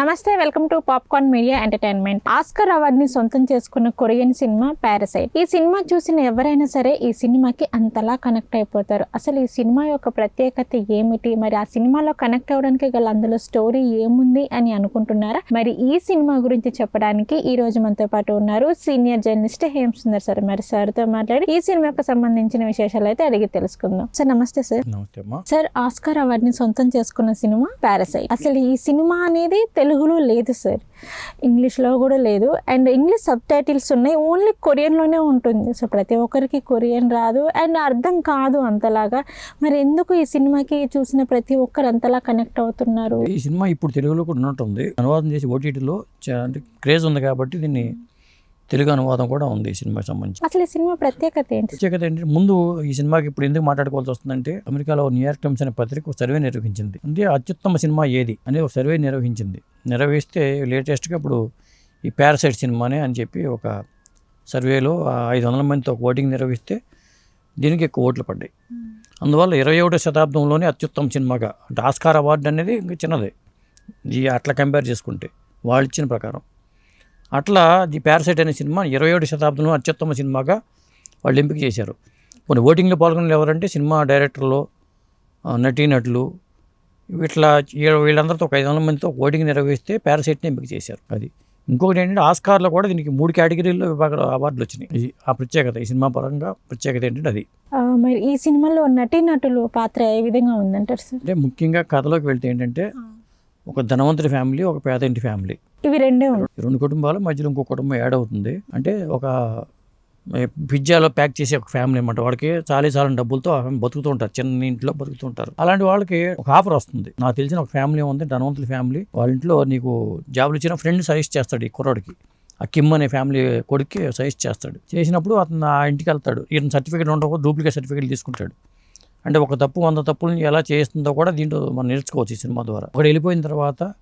నమస్తే welcome to Popcorn Media Entertainment. Oscar అవార్డ్ని సొంతం చేసుకున్న కొరియన్ సినిమా పారసైట్. ఈ సినిమా చూసిన ఎవరైనా సరే ఈ సినిమాకి అంతలా కనెక్ట్ అయిపోతారు. అసలు ఈ సినిమా యొక్క ప్రత్యేకత ఏమిటి? మరి ఆ సినిమాలో కనెక్ట్ అవ్వడానికి గల అందులో స్టోరీ ఏముంది అని అనుకుంటున్నారా? మరి ఈ సినిమా గురించి చెప్పడానికి ఈ రోజు మనతో పాటు ఉన్నారు senior journalist Hem Sundar sir. మరి సార్తో మాట్లాడి ఈ సినిమాకు సంబంధించిన విశేషాలు అయితే అడిగి తెలుసుకుందాం. సార్ నమస్తే సార్. సార్ ఆస్కార్ అవార్డ్ని సొంతం చేసుకున్న సినిమా పారసైట్. అసలు ఈ సినిమా అనేది తెలుగులో లేదు సార్ ఇంగ్లీష్లో కూడా లేదు. అండ్ ఇంగ్లీష్ సబ్ టైటిల్స్ ఉన్నాయి ఓన్లీ కొరియన్లోనే ఉంటుంది. సో ప్రతి ఒక్కరికి కొరియన్ రాదు. అండ్ అర్థం కాదు అంతలాగా. మరి ఎందుకు ఈ సినిమాకి చూసిన ప్రతి ఒక్కరు అంతలా కనెక్ట్ అవుతున్నారు? ఈ సినిమా ఇప్పుడు తెలుగులో కూడా ఉన్నట్టుంది. అనువాదం చేసి ఓటీటీలో అంటే క్రేజ్ ఉంది కాబట్టి దీన్ని తెలుగు అనువాదం కూడా ఉంది ఈ సినిమాకి సంబంధించి. అసలు ఈ సినిమా ప్రత్యేకత ఏంటి ప్రత్యేకత ఏంటంటే ముందు ఈ సినిమాకి ఇప్పుడు ఎందుకు మాట్లాడుకోవాల్సి వస్తుందంటే అమెరికాలో న్యూయార్క్ టైమ్స్ అనే పత్రిక ఒక సర్వే నిర్వహించింది. అంటే అత్యుత్తమ సినిమా ఏది అనే ఒక సర్వే నిర్వహించింది. నిర్వహిస్తే లేటెస్ట్గా ఇప్పుడు ఈ పారాసైట్ సినిమానే అని చెప్పి ఒక సర్వేలో ఐదు వందల మందితో ఒక ఓటింగ్ నిర్వహిస్తే దీనికి ఎక్కువ ఓట్లు పడ్డాయి. అందువల్ల ఇరవై ఒకటో శతాబ్దంలోనే అత్యుత్తమ సినిమాగా అంటే ఆస్కార్ అవార్డు అనేది ఇంకా చిన్నదే. ఈ అట్లా కంపేర్ చేసుకుంటే వాళ్ళు ఇచ్చిన ప్రకారం. అట్లా ది పారాసైట్ అనే సినిమా ఇరవై ఒకటి శతాబ్దంలో అత్యుత్తమ సినిమాగా వాళ్ళు ఎంపిక చేశారు. కొన్ని ఓటింగ్లో పాల్గొన్న ఎవరంటే సినిమా డైరెక్టర్లు నటీనటులు ఇట్లా వీళ్ళందరితో ఒక ఐదు వందల మందితో ఓటింగ్ నిర్వహిస్తే పారాసైట్ని ఎంపిక చేశారు. అది. ఇంకొకటి ఏంటంటే ఆస్కార్లో కూడా దీనికి మూడు కేటగిరీల్లో విభాగ అవార్డులు వచ్చినాయి. ఇది ఆ ప్రత్యేకత ఈ సినిమా పరంగా ప్రత్యేకత ఏంటంటే అది. ఆ, మరి ఈ సినిమాలో నటీనటులు పాత్ర ఏ విధంగా ఉందంటారు సార్? అంటే ముఖ్యంగా కథలోకి వెళ్తే ఏంటంటే ఒక ధనవంతుడి ఫ్యామిలీ ఒక పేదంటి ఫ్యామిలీ. ఇవి రెండే రెండు కుటుంబాల మధ్యలో ఇంకో కుటుంబం యాడ్ అవుతుంది. అంటే ఒక పిజ్జాలో ప్యాక్ చేసే ఒక ఫ్యామిలీ అనమాట వాడికి చాలా చాలా డబ్బులతో బతుకుతూ ఉంటారు. చిన్న ఇంట్లో బతుకుతూ ఉంటారు. అలాంటి వాళ్ళకి ఒక ఆఫర్ వస్తుంది. నాకు తెలిసిన ఒక ఫ్యామిలీ ఉంది ధనవంతుల ఫ్యామిలీ. వాళ్ళ ఇంట్లో నీకు జాబులు ఇచ్చిన ఫ్రెండ్ సజెస్ట్ చేస్తాడు ఈ కుర్రాడికి. ఆ కిమ్ అనే ఫ్యామిలీ కొడుక్కి సజెస్ట్ చేస్తాడు. చేసినప్పుడు అతను ఆ ఇంటికి వెళ్తాడు. ఈయన సర్టిఫికేట్ ఉండకపోతే డూప్లికేట్ సర్టిఫికేట్ తీసుకుంటాడు. అంటే ఒక తప్పు వంద తప్పులను ఎలా చేస్తుందో కూడా దీంట్లో మనం నేర్చుకోవచ్చు ఈ సినిమా ద్వారా. ఒకటి వెళ్ళిపోయిన తర్వాత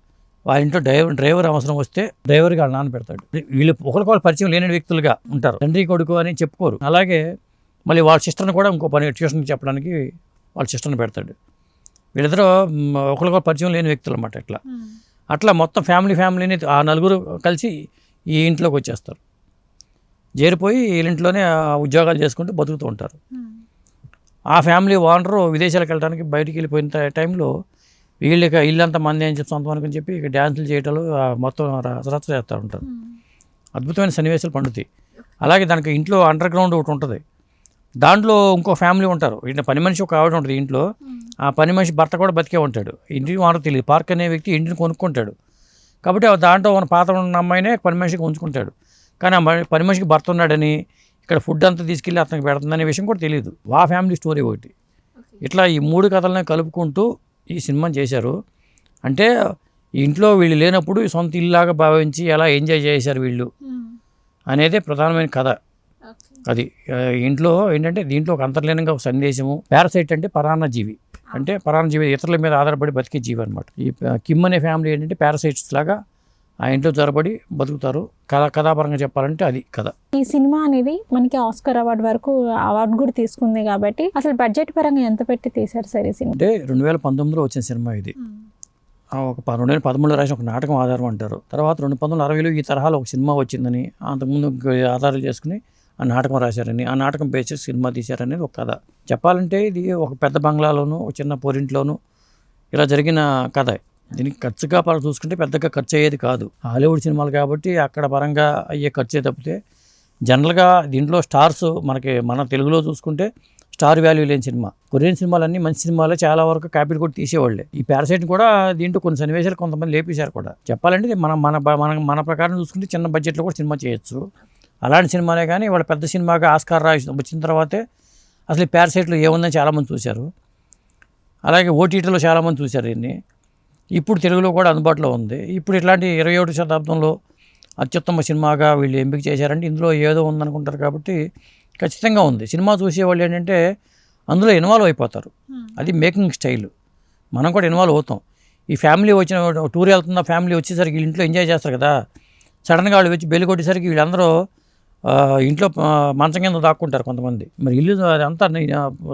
వాళ్ళ ఇంట్లో డ్రైవర్ డ్రైవర్ అవసరం వస్తే డ్రైవర్కి వాళ్ళ నాన్న పెడతాడు. వీళ్ళు ఒకరికొకరు పరిచయం లేని వ్యక్తులుగా ఉంటారు. తండ్రి కొడుకు అని చెప్పుకోరు. అలాగే మళ్ళీ వాళ్ళ సిస్టర్ని కూడా ఇంకో పని ట్యూషన్ చెప్పడానికి వాళ్ళ సిస్టర్ని పెడతాడు. వీళ్ళిద్దరూ ఒకరికొకరు పరిచయం లేని వ్యక్తులు అనమాట ఇట్లా అట్లా మొత్తం ఫ్యామిలీ ఫ్యామిలీని ఆ నలుగురు కలిసి ఈ ఇంట్లోకి వచ్చేస్తారు. చేరిపోయి వీళ్ళింట్లోనే ఆ ఉద్యోగాలు చేసుకుంటూ బతుకుతూ ఉంటారు. ఆ ఫ్యామిలీ ఓనరు విదేశాలకు వెళ్ళడానికి బయటికి వెళ్ళిపోయిన టైంలో వీళ్ళకి ఇల్లంతా మంది చెప్పి సొంతం అనుకుని చెప్పి ఇక డ్యాన్సులు చేయటాలు మొత్తం రచరచ చేస్తూ ఉంటారు అద్భుతమైన సన్నివేశాలు పండుతాయి. అలాగే దానికి ఇంట్లో అండర్ గ్రౌండ్ ఒకటి ఉంటుంది. దాంట్లో ఇంకో ఫ్యామిలీ ఉంటారు. ఇంట్లో పని మనిషి ఒక ఆవిడ ఉంటుంది ఇంట్లో. ఆ పని మనిషి భర్త కూడా బతికే ఉంటాడు. ఇంటికి ఓనర్ తెలియదు. పార్క్ అనే వ్యక్తి ఇంటిని కొనుక్కుంటాడు. కాబట్టి ఆ దాంట్లో ఉన్న పాత ఉన్న అమ్మాయినే పని మనిషికి ఉంచుకుంటాడు. కానీ ఆ పని మనిషికి భర్త ఉన్నాడని ఇక్కడ ఫుడ్ అంతా తీసుకెళ్ళి అతనికి పెడుతుందనే విషయం కూడా తెలియదు ఆ ఫ్యామిలీ స్టోరీ ఒకటి. ఇట్లా ఈ మూడు కథలను కలుపుకుంటూ ఈ సినిమా చేశారు. అంటే ఇంట్లో వీళ్ళు లేనప్పుడు సొంత ఇల్లాగా భావించి ఎలా ఎంజాయ్ చేశారు వీళ్ళు. అనేదే ప్రధానమైన కథ. అది ఇంట్లో ఏంటంటే దీంట్లో ఒక అంతర్లీనంగా ఒక సందేశము. పారాసైట్ అంటే పరాన్న జీవి అంటే పరాన్న జీవి ఇతరుల మీద ఆధారపడి బతికే జీవి అనమాట ఈ కిమ్ అనే ఫ్యామిలీ ఏంటంటే పారాసైట్స్ లాగా ఆ ఇంట్లో జరబడి బతుకుతారు. కథ కథాపరంగా చెప్పాలంటే అది కథ. ఈ సినిమా అనేది మనకి ఆస్కర్ అవార్డు వరకు అవార్డు కూడా తీసుకుంది కాబట్టి అసలు బడ్జెట్ పరంగా ఎంత పెట్టి తీశారు సార్ ఈ సినిమా? అంటే రెండు వేల పంతొమ్మిదిలో వచ్చిన సినిమా ఇది. ఒక రెండు వేల పదమూడులో రాసిన ఒక నాటకం ఆధారం అంటారు. తర్వాత రెండు పంతొమ్మిది అరవైలో ఈ తరహాలో ఒక సినిమా వచ్చిందని అంతకుముందు ఆధారాలు చేసుకుని ఆ నాటకం రాశారని ఆ నాటకం బేసిస్ సినిమా తీశారనేది ఒక కథ. చెప్పాలంటే ఇది ఒక పెద్ద బంగ్లాలోను ఒక చిన్న పోరింట్లోను ఇలా జరిగిన కథ. దీనికి ఖర్చుగా పరంగా చూసుకుంటే పెద్దగా ఖర్చు అయ్యేది కాదు. హాలీవుడ్ సినిమాలు కాబట్టి అక్కడ పరంగా అయ్యే ఖర్చే తప్పితే జనరల్గా దీంట్లో స్టార్స్ మనకి మన తెలుగులో చూసుకుంటే స్టార్ వాల్యూ లేని సినిమా. కొరియన్ సినిమాలన్నీ మంచి సినిమాలే చాలా వరకు కాపీలు కూడా తీసేవాళ్ళే. ఈ పారాసైట్ కూడా దీంట్లో కొన్ని సన్నివేశాలు కొంతమంది లేపేశారు కూడా. చెప్పాలంటే మన మన మన మన ప్రకారం చూసుకుంటే చిన్న బడ్జెట్లో కూడా సినిమా చేయొచ్చు. అలాంటి సినిమాలే కానీ వాళ్ళ పెద్ద సినిమాగా ఆస్కార్ రా వచ్చిన తర్వాతే అసలు ఈ పారాసైట్లో ఏముందని చాలామంది చూశారు. అలాగే ఓటీటీలో చాలామంది చూశారు దీన్ని. ఇప్పుడు తెలుగులో కూడా అందుబాటులో ఉంది. ఇప్పుడు ఇట్లాంటి ఇరవై ఒకటి శతాబ్దంలో అత్యుత్తమ సినిమాగా వీళ్ళు ఎంపిక చేశారంటే ఇందులో ఏదో ఉందనుకుంటారు కాబట్టి ఖచ్చితంగా ఉంది. సినిమా చూసేవాళ్ళు ఏంటంటే అందులో ఇన్వాల్వ్ అయిపోతారు. అది మేకింగ్ స్టైల్. మనం కూడా ఇన్వాల్వ్ అవుతాం. ఈ ఫ్యామిలీ వచ్చిన టూర్ వెళ్తున్న ఫ్యామిలీ వచ్చేసరికి వీళ్ళు ఇంట్లో ఎంజాయ్ చేస్తారు కదా. సడన్గా వాళ్ళు వచ్చి బెల్లి కొట్టేసరికి వీళ్ళందరూ ఇంట్లో మంచం కింద దాక్కుంటారు కొంతమంది. మరి ఇల్లు అంతా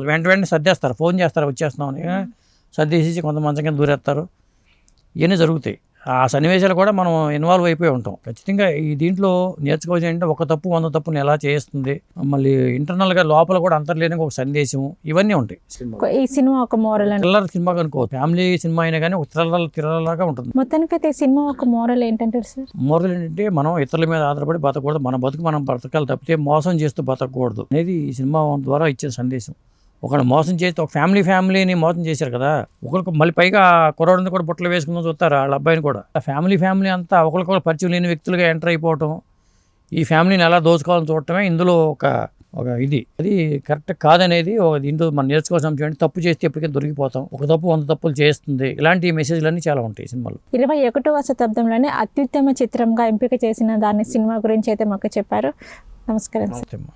వెంట వెంటనే సర్దేస్తారు. ఫోన్ చేస్తారు వచ్చేస్తున్నామని. సర్దేసేసి కొంత మంచం కింద దూరేస్తారు. ఇవన్నీ జరుగుతాయి. ఆ సన్నివేశాలు కూడా మనం ఇన్వాల్వ్ అయిపోయి ఉంటాం. ఖచ్చితంగా ఈ దీంట్లో నేర్చుకోవాల్సి అంటే ఒక తప్పు వంద తప్పుని ఎలా చేస్తుంది మళ్ళీ ఇంటర్నల్గా లోపల కూడా అంతర్లేని ఒక సందేశం ఇవన్నీ ఉంటాయి. ఈ సినిమా ఒక మోరల్ అండి. థ్రిల్లర్ సినిమా కనుకో ఫ్యామిలీ సినిమా అయినా కానీ ఒక థ్రిల్లర్ థ్రిల్లర్లాగా ఉంటుంది. మొత్తానికైతే ఈ సినిమా ఒక మోరల్ ఏంటంటారు సార్? మోరల్ ఏంటంటే మనం ఇతరుల మీద ఆధారపడి బతకూడదు. మన బతుకు మనం బ్రతకాలి తప్పితే మోసం చేస్తూ బతకూడదు అనేది ఈ సినిమా ద్వారా ఇచ్చే సందేశం. ఒకళ్ళు మోసం చేస్తే ఒక ఫ్యామిలీ ఫ్యామిలీని మోసం చేశారు కదా. ఒకరికి మళ్ళీ పైగా కుర్రోడిని కూడా బుట్టలు వేసుకుందాం చూస్తారు వాళ్ళ అబ్బాయిని కూడా. ఆ ఫ్యామిలీ ఫ్యామిలీ అంతా ఒకరికొకరు పరిచయం లేని వ్యక్తులుగా ఎంటర్ అయిపోవటం ఈ ఫ్యామిలీని ఎలా దోచుకోవాలని చూడటమే ఇందులో ఒక ఒక ఇది. అది కరెక్ట్ కాదనేది ఒక దీంట్లో మనం నేర్చుకోవాల్సిన ఏంటి? తప్పు చేస్తే ఎప్పటికీ దొరికిపోతాం. ఒక తప్పు వంద తప్పులు చేస్తుంది. ఇలాంటి మెసేజ్లన్నీ చాలా ఉంటాయి సినిమాలో. ఇరవై ఒకటవ శతాబ్దంలోనే అత్యుత్తమ చిత్రంగా ఎంపిక చేసిన దాని సినిమా గురించి అయితే మాకు చెప్పారు. నమస్కారం.